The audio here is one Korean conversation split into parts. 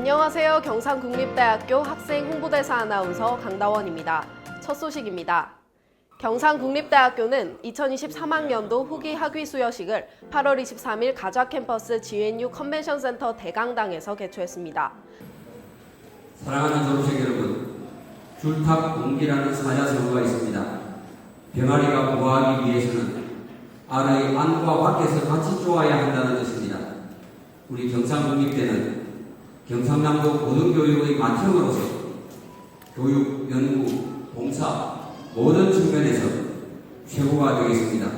안녕하세요. 경상국립대학교 학생 홍보대사 아나운서 강다원입니다. 첫 소식입니다. 경상국립대학교는 2023학년도 후기 학위 수여식을 8월 23일 가좌 캠퍼스 GNU 컨벤션 센터 대강당에서 개최했습니다. 사랑하는 졸업생 여러분, 줄탑 공기라는 사자성어가 있습니다. 병아리가 부화하기 위해서는 알의 안과 밖에서 같이 좋아야 한다는 뜻입니다. 우리 경상국립대는 경상남도 고등교육의 만청으로서 교육, 연구, 봉사 모든 측면에서 최고가 되겠습니다.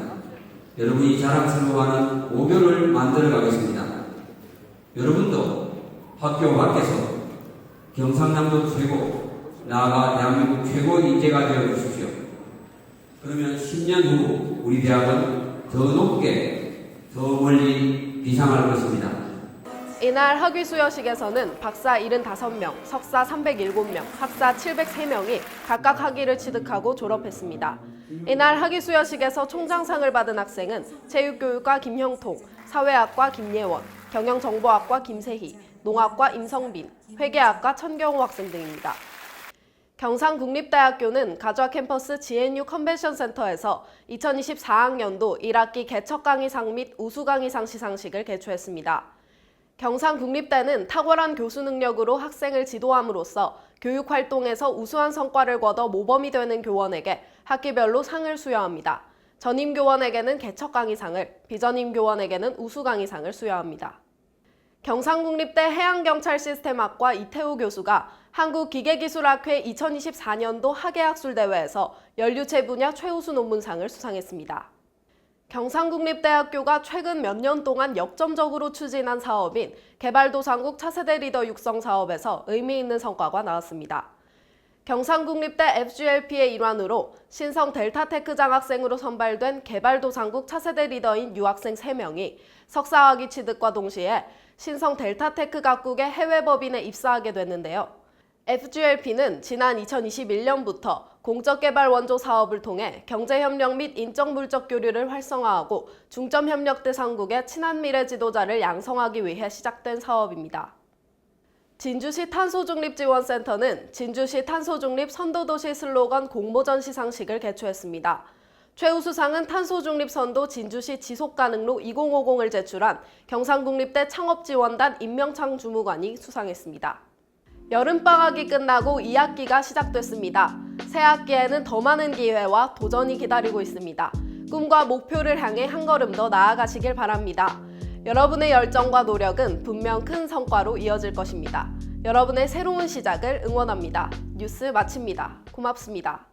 여러분이 자랑스러워하는 오교를 만들어 가겠습니다. 여러분도 학교 밖에서 경상남도 최고, 나아가 대한민국 최고 인재가 되어 주십시오. 그러면 10년 후 우리 대학은 더 높게, 더 멀리 비상할 것입니다. 이날 학위 수여식에서는 박사 75명, 석사 307명, 학사 703명이 각각 학위를 취득하고 졸업했습니다. 이날 학위 수여식에서 총장상을 받은 학생은 체육교육과 김형통, 사회학과 김예원, 경영정보학과 김세희, 농학과 임성빈, 회계학과 천경호 학생 등입니다. 경상국립대학교는 가좌 캠퍼스 GNU 컨벤션 센터에서 2024학년도 1학기 개척 강의상 및 우수 강의상 시상식을 개최했습니다. 경상국립대는 탁월한 교수 능력으로 학생을 지도함으로써 교육 활동에서 우수한 성과를 거둬 모범이 되는 교원에게 학기별로 상을 수여합니다. 전임 교원에게는 개척 강의상을, 비전임 교원에게는 우수 강의상을 수여합니다. 경상국립대 해양경찰 시스템학과 이태우 교수가 한국기계기술학회 2024년도 학예학술대회에서 연료체 분야 최우수 논문상을 수상했습니다. 경상국립대학교가 최근 몇 년 동안 역점적으로 추진한 사업인 개발도상국 차세대 리더 육성 사업에서 의미 있는 성과가 나왔습니다. 경상국립대 FGLP의 일환으로 신성 델타테크 장학생으로 선발된 개발도상국 차세대 리더인 유학생 3명이 석사학위 취득과 동시에 신성 델타테크 각국의 해외 법인에 입사하게 됐는데요. FGLP는 지난 2021년부터 공적개발 원조 사업을 통해 경제협력 및 인적물적 교류를 활성화하고 중점협력 대상국의 친한미래 지도자를 양성하기 위해 시작된 사업입니다. 진주시 탄소중립지원센터는 진주시 탄소중립 선도도시 슬로건 공모전 시상식을 개최했습니다. 최우수상은 탄소중립 선도 진주시 지속가능로 2050을 제출한 경상국립대 창업지원단 임명창 주무관이 수상했습니다. 여름방학이 끝나고 2학기가 시작됐습니다. 새 학기에는 더 많은 기회와 도전이 기다리고 있습니다. 꿈과 목표를 향해 한 걸음 더 나아가시길 바랍니다. 여러분의 열정과 노력은 분명 큰 성과로 이어질 것입니다. 여러분의 새로운 시작을 응원합니다. 뉴스 마칩니다. 고맙습니다.